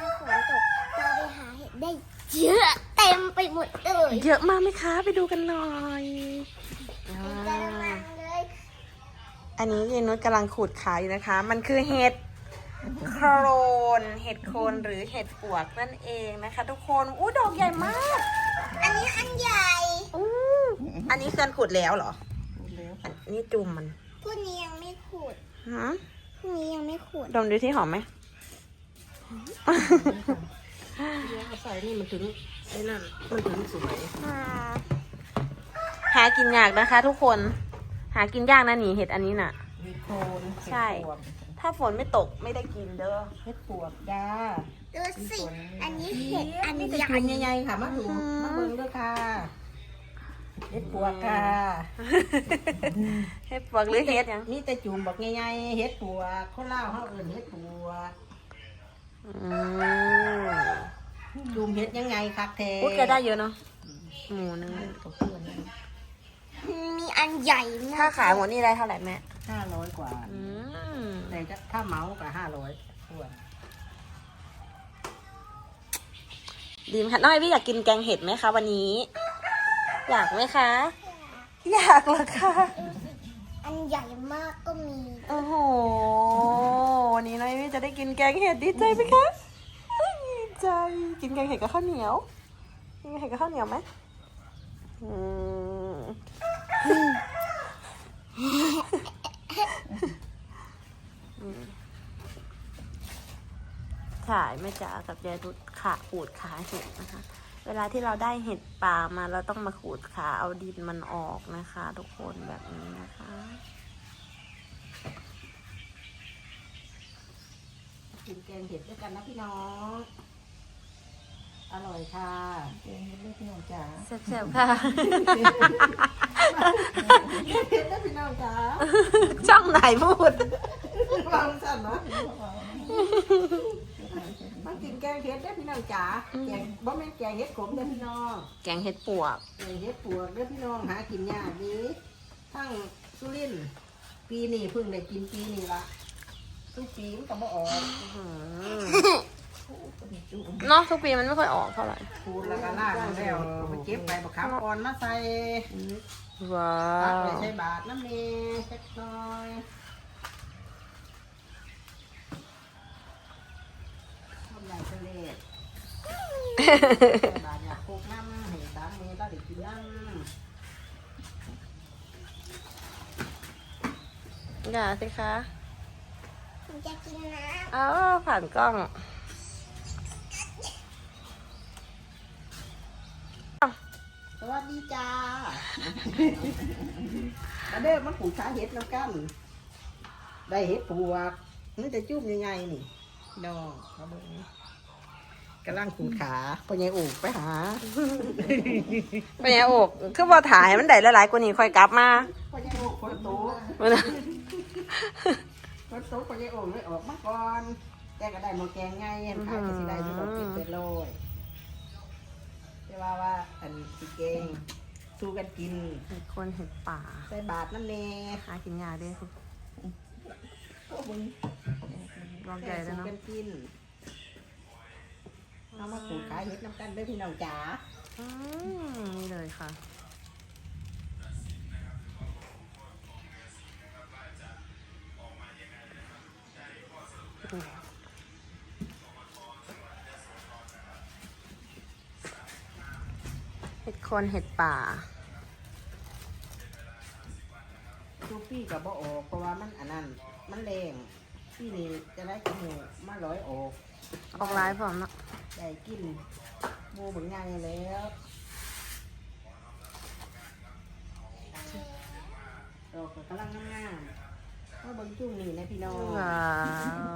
ถ้าฝนตกเราไปหาเห็ดได้เยอะเต็มไปหมดเลยเยอะมากไหมคะ ไปดูกันหน่อยอ่กระามังเลยอันนี้ยายนุชกำลังขูดขายอยู่นะคะ มันคือเห็ดโครน เห็ดโคนหรือเห็ดปวกนั่นเองนะคะ ทุกคน อู้ดอกใหญ่มาก อันนี้อันใหญ่อู้อันนี้เคลื่อนขูดแล้วเหรอแล้วอันนี้จุ่มมันพวกนี้ยังไม่ขูดฮะพวกนี้ยังไม่ขูดดมดูที่หอมไหม เดี๋ยวเอาใส่นี่มันถึงไอ้นั่นมันถึงสวยหากินยากนะคะ ทุกคน หากินยากนะนี่เห็ดอันนี้น่ะเห็ดโคนใช่เห็ดปวกถ้าฝนไม่ตกไม่ได้กินเด้อ เห็ดปวกจ้าดูสิ อันนี้เห็ด อันนี่ใหจะญ่จุ่มใหญ่ๆค่ะมาดูมาเบิ่งด้วยค่ะเห็ดปวกค่ะเห็ดปวกหรือเห็ดหยังนี่แต่จุ่มบอกใหญ่ๆเห็ดปวกเขาเล่าเขาเอื่นเห็ดปวกอืม จุ่มเห็ดยังไงคักแท้พูดแกได้เยอะเนาะหมูนึงกับเพื่อนมีอันใหญ่มากถ้าขายหมดนี่ได้เท่าไหร่แม่ห้าร้อยกว่าอืมแต่จะถ้าเหมากับห้าร้อยทวนดีมค่ะน้อยพี่อยากกินแกงเห็ดไหมคะวันนี้ อยากไหมคะ อยากเหรอคะ อันใหญ่มากก็มี โอ้โหวันนี้น้อยพี่จะได้ กินแกงเห็ดดีใจไหมคะดีใจ กินแกงเห็ดกับข้าวเหนียว กินแกงเห็ดกับข้าวเหนียวไหมอืมขายแม่จ๋ากับยายรุดขาขูดขาเห็ดนะคะ เวลาที่เราได้เห็ดป่ามาเราต้องมาขูดขาเอาดินมันออกนะคะ ทุกคนแบบนี้นะคะ กินแกงเห็ดด้วยกันนะพี่น้อง อร่อยค่ะแกงเห็ดด้วยพี่น้องจ๋าแซ่บๆค่ะเห็ดด้วยพี่น้องจ๋าช่องไหนพูดวางสั่นเนาะมากินแกงเห็ดด้วยพี่น้องจ๋าแกงบ่แม่นแกงเห็ดขมเด้อพี่น้อง แกงเห็ดปวกแกงเห็ดปวกเด้อพี่น้องหากินยากดีทั้งสุรินทร์ปีนี้เพิ่งได้กินปีนี้ละ ทุกปีมันก็บ่ออกเนาะทุกปีมันไม่ค่อยออกเท่าไหร่ขูดแล้วก็ล่างแล้วไปเก็บไปบักขับอ่อนมาใส่ว้าตักไปวใส่บาทน้ำเนยเล็กน้อยทำใหญ่ทะเลใส่บาทอยากโคกน้ำให้ตามเมย์ก็ได้กินน้ำอย่าสิคะ ผมจะกินน้อ้าวผ่านกล้องสวัสดีจ้ามาเด้อมันผูกขาเห็ดน้ำกัน ได้เห็ดปวกมันจะจุ่มยังไงนี่ดองมาเบิ่งกำลังขูดขาพ่อใหญ่อูกไปหาเป็นไงโอกคือบ่ถ่ายให้มันได้หลายๆกว่านี้ค่อยกลับมาพ่อใหญ่อูกคนโต มื้อนั้นคนโตพ่อใหญ่อูกเลยออกมาก่อนแต่ก็ได้หมาแกงไงเห็นขายก็สิได้ทุกคนเก็บเป็ดโลยแต่ว่าว่าอันสิเกงสู้กันกินเห็ดคนเห็ดป่าใส่บาทน้ำเนยหากินยากเด้อลองใหญ่เลยสู้เนาะกันกินเอามาขูดขายเห็ดน้ำกันเด้วยพี่น้องจ๋าอืมนี่เลยค่ะ เห็ดโคนเห็ดป่าทูปี้กับบ่ออกเพราะว่ามันอันนั้น มันแรงที่นี่จะได้กินหมูมาร้อยออกออกลายพร้อมเนาะได้กินหมูบึงไงแล้วดอกก็กำลังงาม ๆเอาเบิ่งจุ่มนี่นะพี่น้องว้า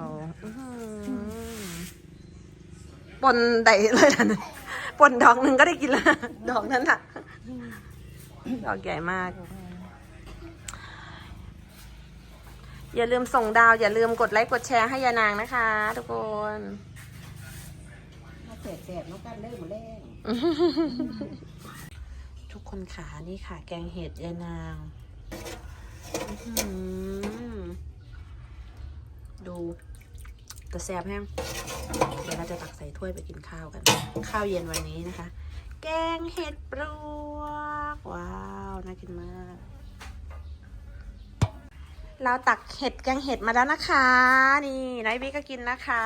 วอื้อหือปนใดเลยนะปนดอกหนึ่งก็ได้กินแล้วดอกนั้นอะ ดอกใหญ่มาก อย่าลืมส่งดาว อย่าลืมกดไลค์กดแชร์ให้ยานางนะคะ ทุกคน มาแสบๆน้องกันเด้อหมูแรงทุกคนขานี่ค่ะ แกงเห็ดยานางอื้อหือ ดูแต่แซ่บแห้งเดี๋ยวเราจะตักใส่ถ้วยไปกินข้าวกัน ข้าวเย็นวันนี้นะคะ แกงเห็ดปลวก ว้าว น่ากินมาก เราตักเห็ดแกงเห็ดมาแล้วนะคะ นี่น้อยบี้ก็กินนะคะ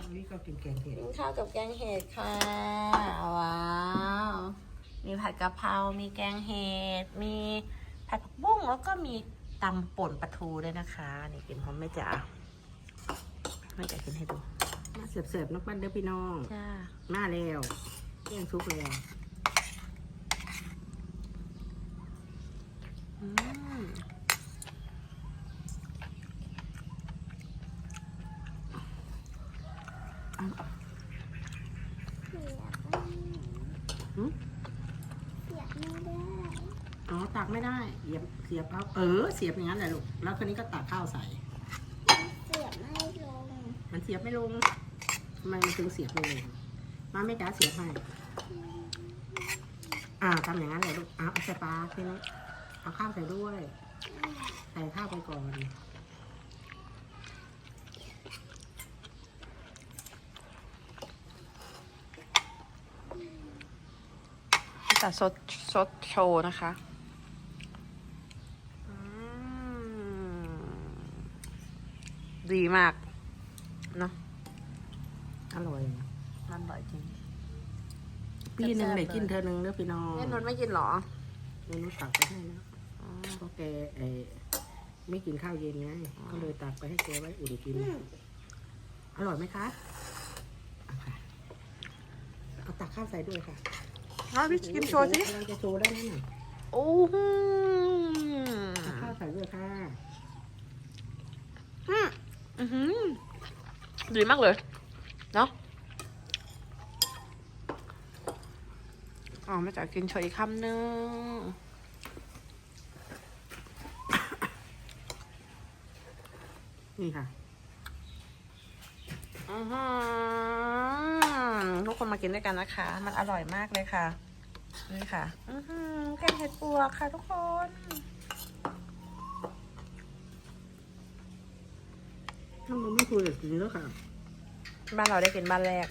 วันนี้ก็กินแกงเห็ด กินข้าวกับแกงเห็ดค่ะ ว้าว มีผัดกะเพรา มีแกงเห็ด มี ผัดผักบุ้งแล้วก็มีตำป่นปลาทูด้วยนะคะนี่กินพร้อมแม่จ๋าแม่จ๋ากินให้ดูมาเสิร์ฟๆนักปั้นเด้อพี่น้องจ้ามาแล้วเที่ยงซุปแล้ว อืม เสียบ หืม เสียบไม่ได้ อ๋อ ตักไม่ได้เหยียบเสียบเอาเออ เสียบอย่างนั้นแหละลูก แล้วคนนี้ก็ตักข้าวใส่ เสียบไม่ลงมันเสียบไม่ลงทำไมมันถึงเสียบไม่ลงมาไม่จ้าเสียบให้ อ่าทำอย่างนั้นเลยลูกเอาเอาใส่ปลาทีนี้เอาข้าวใส่ด้วย ใส่ข้าวไปก่อน แต่ซดซดโชว์นะคะอืม ดีมาก เนาะอร่อยอร่อยจริง ปีหนึ่งแซ่บๆได้เลยกินเธอหนึ่งเด้อพี่น้องแม่นนท์ไม่กินเหรอเมนูตักไปให้นะเพราะแกเออไม่กินข้าวเย็นไงก็เลยตักไปให้แกไว้อุ่นกิน อร่อยไหมคะเอาค่ะเอาตักข้าวใส่ด้วยค่ะเอาพี่กินโชว์สิกำลังจะโชว์ได้ไหมน่ะโอ้โหตักข้าวใส่ด้วยค่ะอือหือ ดีมากเลย เนาะอ๋อมาจากกินโชว์อีกคำหนึ่งนี่ค่ะอทุกคนมากินด้วยกันนะคะ มันอร่อยมากเลยค่ะ นี่ค่ะแกงเห็ดปวกค่ะทุกคน ถ้ามันไม่คุยกับกินแล้วค่ะ บ้านเราได้กินบ้านแรก